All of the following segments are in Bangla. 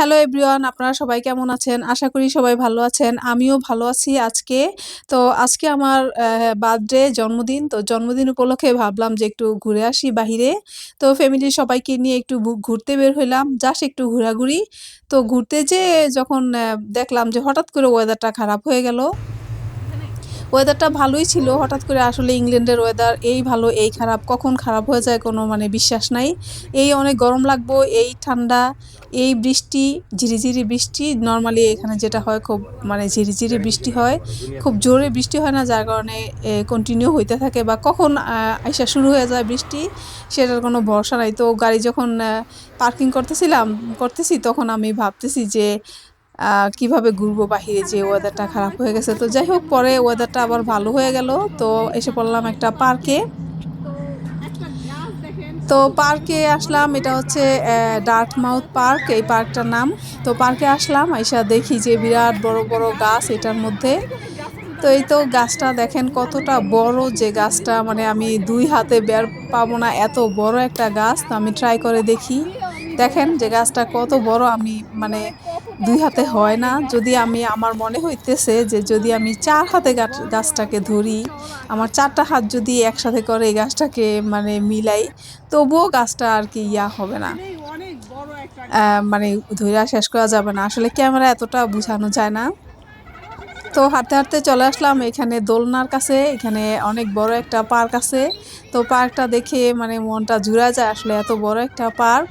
হ্যালো এভরিওয়ান আপনারা সবাই কেমন আছেন? আশা করি সবাই ভালো আছেন। আমিও ভালো আছি আজকে। তো আজকে আমার বার্থডে, জন্মদিন। তো জন্মদিন উপলক্ষে ভাবলাম যে একটু ঘুরে আসি বাহিরে। তো ফ্যামিলির সবাইকে নিয়ে একটু ঘুরতে বের হইলাম। জাস্ট একটু ঘোরাঘুরি। তো ঘুরতে যে যখন দেখলাম যে হঠাৎ করে ওয়েদারটা খারাপ হয়ে গেল। ওয়েদারটা ভালোই ছিল। হঠাৎ করে আসলে ইংল্যান্ডের ওয়েদার এই ভালো, এই খারাপ, কখন খারাপ হয়ে যায় কোনো মানে বিশ্বাস নাই। এই অনেক গরম লাগবো, এই ঠান্ডা, এই বৃষ্টি, ঝিরিঝিরি বৃষ্টি। নর্মালি এখানে যেটা হয় খুব মানে ঝিরিঝিরি বৃষ্টি হয়। খুব জোরে বৃষ্টি হয় না, যার কারণে কন্টিনিউ হইতে থাকে বা কখন আইসা শুরু হয়ে যায় বৃষ্টি, সেটার কোনো ভরসা নাই। তো গাড়ি যখন পার্কিং করতেছিলাম, করতেছি, তখন আমি ভাবতেছি যে কীভাবে ঘুরবো বাহিরে যে ওয়েদারটা খারাপ হয়ে গেছে। তো যাই হোক, পরে ওয়েদারটা আবার ভালো হয়ে গেল। তো এসে পড়লাম একটা পার্কে। তো পার্কে আসলাম, এটা হচ্ছে ডার্ক মাউথ পার্ক এই পার্কটার নাম। তো পার্কে আসলাম, আইসা দেখি যে বিরাট বড় বড় গাছ এটার মধ্যে। তো এই তো গাছটা দেখেন কতটা বড় যে গাছটা মানে আমি দুই হাতে বের পাবো না, এত বড় একটা গাছ। তো আমি ট্রাই করে দেখি। দেখেন যে গাছটা কত বড়, আমি মানে দুই হাতে হয় না। যদি আমি, আমার মনে হইতেছে যে যদি আমি চার হাতে গাছ- গাছটাকে ধরি, আমার চারটা হাত যদি একসাথে করে এই গাছটাকে মানে মিলাই, তবুও গাছটা আর কি ইয়া হবে না। মানে ধৈরা শেষ করা যাবে না। আসলে ক্যামেরা এতটা বোঝানো যায় না। তো হাঁটতে হাঁটতে চলে আসলাম এখানে দোলনার কাছে। এখানে অনেক বড় একটা পার্ক আছে। তো পার্কটা দেখে মানে মনটা জুড়া যায়। আসলে এত বড় একটা পার্ক।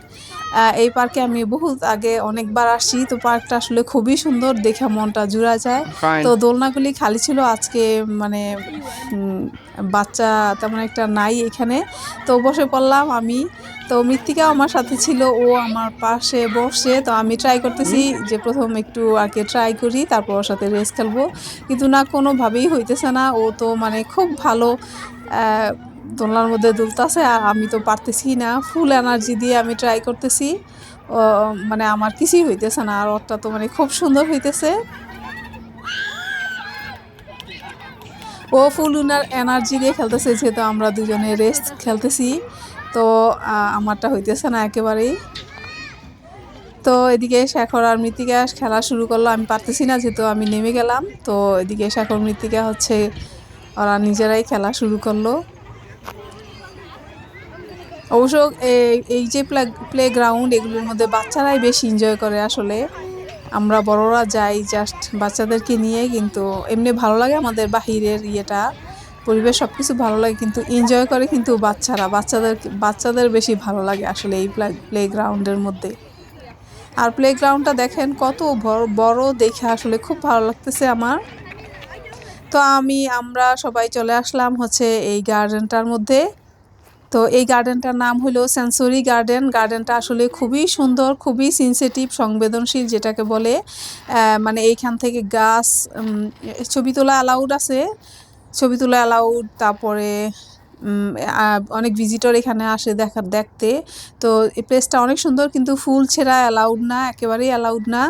এই পার্কে আমি বহুত আগে অনেকবার আসছি তো পার্কটা আসলে খুবই সুন্দর দেখে মনটা জুড়া যায়। তো দোলনাগুলি খালি ছিল আজকে মানে বাচ্চা তেমন একটা নাই এখানে। তো বসে পড়লাম আমি। তো মৃত্তিকা আমার সাথে ছিল ও আমার পাশে বসে। তো আমি ট্রাই করতেছি যে প্রথম একটু আগে ট্রাই করি তারপর ওর সাথে রেস খেলব। কিন্তু না কোনোভাবেই হইতেছে না। ও তো মানে খুব ভালো দোলনার মধ্যে দুলতাছে আর আমি তো পারতেছি না। ফুল এনার্জি দিয়ে আমি ট্রাই করতেছি। মানে আমার কিছুই হইতেছে না। আর ওরটা তো মানে খুব সুন্দর হইতেছে। ও ফুল উনার এনার্জি দিয়ে খেলতেছে, যেহেতু আমরা দুজনে রেস্ট খেলতেছি। তো আমারটা হইতেছে না একেবারেই। তো, এদিকে শেখর আর মৃত্তিকা খেলা শুরু করল। আমি পারতেছি না, যেহেতু আমি নেমে গেলাম। তো, এদিকে শেখর, মৃত্তিকা হচ্ছে, ওরা নিজেরাই খেলা শুরু করল। অবশ্য এই- যে প্লে গ্রাউন্ড এগুলোর মধ্যে বাচ্চারাই বেশি এনজয় করে আসলে। আমরা বড়রা যাই জাস্ট বাচ্চাদেরকে নিয়ে, কিন্তু এমনি ভালো লাগে আমাদের বাহিরের ইয়েটা। পরিবেশ সব কিছু ভালো লাগে, কিন্তু এনজয় করে কিন্তু বাচ্চারা। বাচ্চাদের বাচ্চাদের বেশি ভালো লাগে আসলে এই প্লে গ্রাউন্ডের মধ্যে। আর প্লে গ্রাউন্ডটা দেখেন কত বড় দেখে আসলে খুব ভালো লাগতেছে আমার। তো আমি, আমরা সবাই চলে আসলাম হচ্ছে এই গার্ডেনটার মধ্যে। তো এই গার্ডেনটার নাম হলো সেন্সরি গার্ডেন গার্ডেনটা আসলে খুবই সুন্দর, খুবই সেন্সিটিভ সংবেদনশীল যেটাকে বলে। মানে এইখান থেকে গাছ ছবি তোলা অ্যালাউড আছে। ছবি তোলা অ্যালাউড তারপরে অনেক ভিজিটর এখানে আসে দেখা, দেখতে। তো এই প্লেসটা অনেক সুন্দর, কিন্তু ফুল ছেঁড়া অ্যালাউড না, একেবারেই অ্যালাউড না।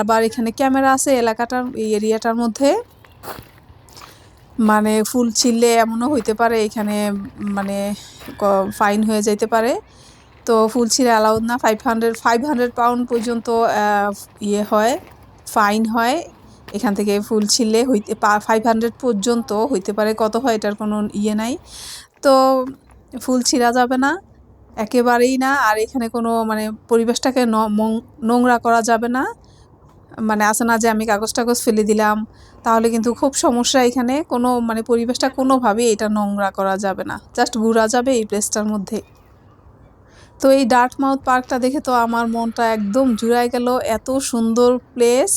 আবার এখানে ক্যামেরা আছে এলাকাটার, এই এরিয়াটার মধ্যে। মানে ফুল ছিললে এমনও হইতে পারে, এখানে মানে ফাইন হয়ে যাইতে পারে। তো ফুল ছিঁড়ে অ্যালাউড না five hundred five hundred pound পর্যন্ত ইয়ে হয় ফাইন হয়। এখান থেকে ফুল ছিঁড়লে হইতে ফাইভ হান্ড্রেড পর্যন্ত হইতে পারে। কত হয় এটার কোনো ইয়ে নাই। তো ফুল ছিঁড়া যাবে না, একেবারেই না। আর এখানে কোনো মানে পরিবেশটাকে নোংরা করা যাবে না। মানে আছে না যে আমি কাগজ টাগজ ফেলে দিলাম, তাহলে কিন্তু খুব সমস্যা এখানে। কোনো মানে পরিবেশটা কোনোভাবেই এটা নোংরা করা যাবে না। জাস্ট ঘুরা যাবে এই প্লেসটার মধ্যে। তো এই ডার্ট মাউথ পার্কটা দেখে তো আমার মনটা একদম জুড়ায় গেল। এত সুন্দর প্লেস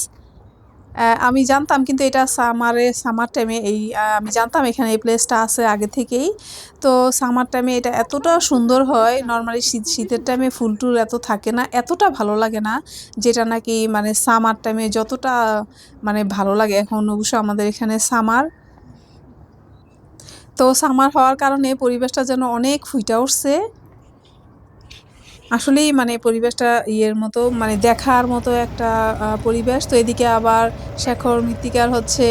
আমি জানতাম কিন্তু এটা সামারে, সামার টাইমে এই আমি জানতাম এখানে এই প্লেসটা আছে আগে থেকেই। তো সামার টাইমে এটা এতটা সুন্দর হয় নর্মালি শীত, শীতের টাইমে ফুল টুল এত থাকে না, এতটা ভালো লাগে না, যেটা নাকি মানে সামার টাইমে যতটা মানে ভালো লাগে। এখন অবশ্য আমাদের এখানে সামার। তো সামার হওয়ার কারণে পরিবেশটা যেন অনেক ফুইটা উঠছে। আসলেই মানে পরিবেশটা ইয়ের মতো মানে দেখার মতো একটা পরিবেশ। তো এদিকে আবার শেখর মৃত্তিকার হচ্ছে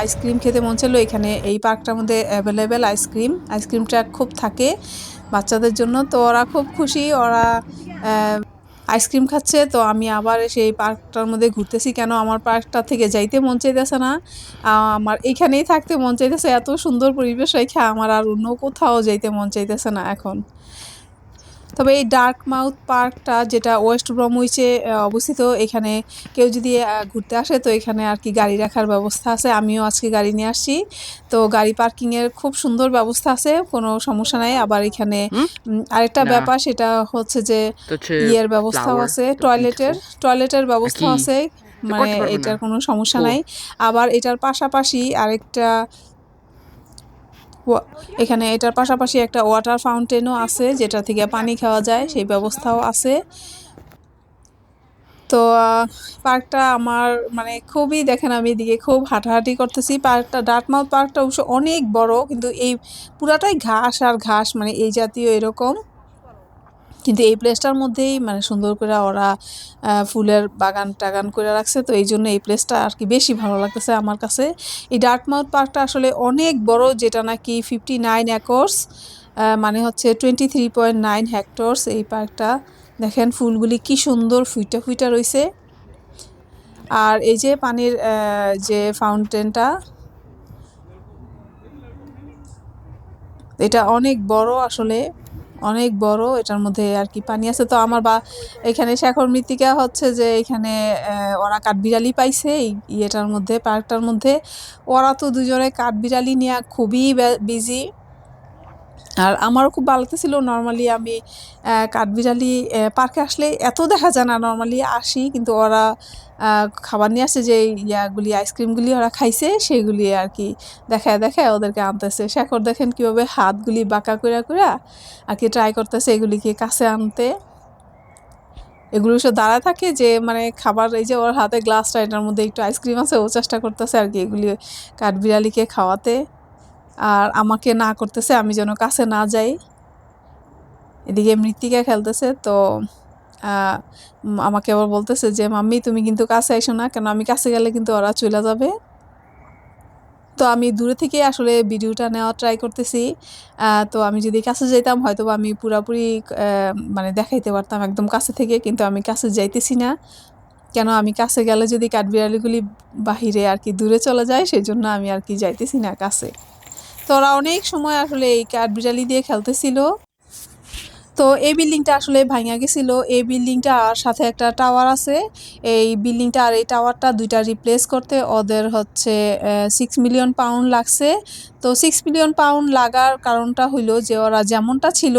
আইসক্রিম খেতে মন ছিল এখানে এই পার্কটার মধ্যে অ্যাভেলেবেল আইসক্রিম আইসক্রিমটা খুব থাকে বাচ্চাদের জন্য। তো ওরা খুব খুশি, ওরা আইসক্রিম খাচ্ছে। তো আমি আবার সেই পার্কটার মধ্যে ঘুরতেছি। কেন আমার পার্কটা থেকে যাইতে মন চাইতেছে না। আমার এইখানেই থাকতে মন চাইতেছে। এত সুন্দর পরিবেশ রেখে আমার আর অন্য কোথাও যাইতে মন চাইতেছে না এখন। তবে এই ডার্ক মাউথ পার্কটা যেটা ওয়েস্ট ব্রমউইচে অবস্থিত এখানে কেউ যদি ঘুরতে আসে তো এখানে আর কি গাড়ি রাখার ব্যবস্থা আছে। আমিও আজকে গাড়ি নিয়ে আসছি। তো গাড়ি পার্কিংয়ের খুব সুন্দর ব্যবস্থা আছে কোনো সমস্যা নাই। আবার এখানে আরেকটা ব্যাপার সেটা হচ্ছে যে ইয়ের ব্যবস্থাও আছে টয়লেটের টয়লেটের ব্যবস্থা আছে। মানে এটার কোনো সমস্যা নাই। আবার এটার পাশাপাশি আরেকটা এখানে এটার পাশাপাশি একটা ওয়াটার ফাউন্টেনও আছে যেটা থেকে পানি খাওয়া যায়, সেই ব্যবস্থাও আছে। তো পার্কটা আমার মানে খুবই দেখেন আমি এদিকে খুব হাঁটাহাঁটি করতেছি। পার্কটা ডাটমাল পার্কটা অবশ্য অনেক বড়, কিন্তু এই পুরাটাই ঘাস আর ঘাস মানে এই জাতীয় এরকম। কিন্তু এই প্লেসটার মধ্যেই মানে সুন্দর করে ওরা ফুলের বাগান টাগান করে রাখছে। তো এই জন্য এই প্লেসটা আর কি বেশি ভালো লাগতেছে আমার কাছে। এই ডার্টমাউথ পার্কটা আসলে অনেক বড়, যেটা নাকি ফিফটি নাইন একর্স মানে হচ্ছে twenty three point nine hectares এই পার্কটা দেখেন ফুলগুলি কি সুন্দর ফুইটা ফুইটা রয়েছে আর এই যে পানির যে ফাউন্টেনটা এটা অনেক বড় আসলে। অনেক বড়, এটার মধ্যে আর কি পানি আছে। তো আমার বা, এখানে শেখর মৃত্তিকা হচ্ছে যে, এখানে ওরা কাঠবিড়ালি পাইছে এই ইয়েটার মধ্যে, পার্কটার মধ্যে। ওরা তো দুজনে কাঠবিড়ালি নিয়ে খুবই বিজি আর আমারও খুব ভালো লাগতেছিল। নর্মালি আমি কাঠবিড়ালি পার্কে আসলে এত দেখা যায় না। নর্মালি আসি কিন্তু ওরা খাবার নিয়ে আসছে যে ইয়াগুলি আইসক্রিমগুলি ওরা খাইছে, সেগুলি আর কি দেখায় দেখায় ওদেরকে আনতেছে। শেখর দেখেন কীভাবে হাতগুলি বাঁকা করে করে আর কি ট্রাই করতেছে এগুলিকে কাছে আনতে। এগুলো সব দাঁড়ায় থাকে যে মানে খাবার, এই যে ওর হাতে গ্লাসটা এটার মধ্যে একটু আইসক্রিম আছে, ও চেষ্টা করতেছে আর কি এগুলি কাঠবিড়ালিকে খাওয়াতে। আর আমাকে না করতেছে, আমি যেন কাছে না যাই। এদিকে মৃত্তিকা খেলতেছে, তো আমাকে আবার বলতেছে যে, মাম্মি, তুমি কিন্তু কাছে আইসো না, কেন আমি কাছে গেলে কিন্তু ওরা চলে যাবে? তো আমি দূরে থেকে আসলে ভিডিওটা নেওয়া ট্রাই করতেছি। তো আমি যদি কাছে যেতাম হয়তো আমি পুরাপুরি মানে দেখাইতে পারতাম একদম কাছে থেকে, কিন্তু আমি কাছে যাইতেছি না। কেন আমি কাছে গেলে যদি কাঠবিড়ালিগুলি বাহিরে আর কি দূরে চলে যায় সেই জন্য আমি আর কি যাইতেছি না কাছে। তো ওরা অনেক সময় আসলে এই কাঠবিড়ালি দিয়ে খেলতেছিল। তো এই বিল্ডিংটা আসলে ভাঙা গেছিল। এই বিল্ডিংটা আর সাথে একটা টাওয়ার আছে। এই বিল্ডিংটা আর এই টাওয়ারটা দুইটা রিপ্লেস করতে ওদের হচ্ছে সিক্স মিলিয়ন পাউন্ড লাগছে। তো সিক্স মিলিয়ন পাউন্ড লাগার কারণটা হইল যে ওরা যেমনটা ছিল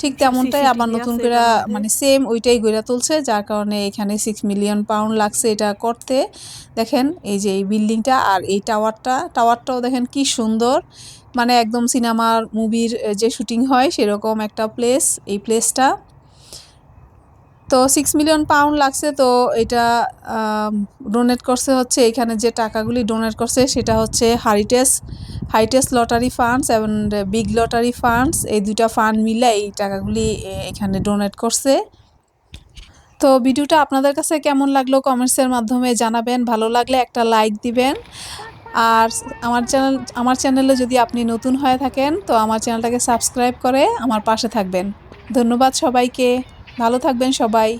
ঠিক তেমনটাই আবার নতুন করে মানে সেম ওইটাই গড়ে তুলছে যার কারণে এখানে সিক্স মিলিয়ন পাউন্ড লাগছে এটা করতে। দেখেন এই যে এই বিল্ডিংটা আর এই টাওয়ারটা টাওয়ারটাও দেখেন কি সুন্দর। মানে একদম সিনেমার মুভির যে শুটিং হয় সেরকম একটা প্লেস, এই প্লেসটা। তো সিক্স মিলিয়ন পাউন্ড লাগছে, তো এটা ডোনেট করছে হচ্ছে, এখানে যে টাকাগুলি ডোনেট করছে সেটা হচ্ছে হারিটেস হাইটেস লটারি ফান্ডস এবং বিগ লটারি ফান্ডস এই দুইটা ফান্ড মিলে এই টাকাগুলি এখানে ডোনেট করছে। তো ভিডিওটা আপনাদের কাছে কেমন লাগল কমেন্টসের মাধ্যমে জানাবেন, ভালো লাগলে একটা লাইক দিবেন। আর আমার চ্যানেল, আমার চ্যানেলে যদি আপনি নতুন হয়ে থাকেন, তো আমার চ্যানেলটাকে সাবস্ক্রাইব করে আমার পাশে থাকবেন। ধন্যবাদ সবাইকে। ভালো থাকবেন সবাই।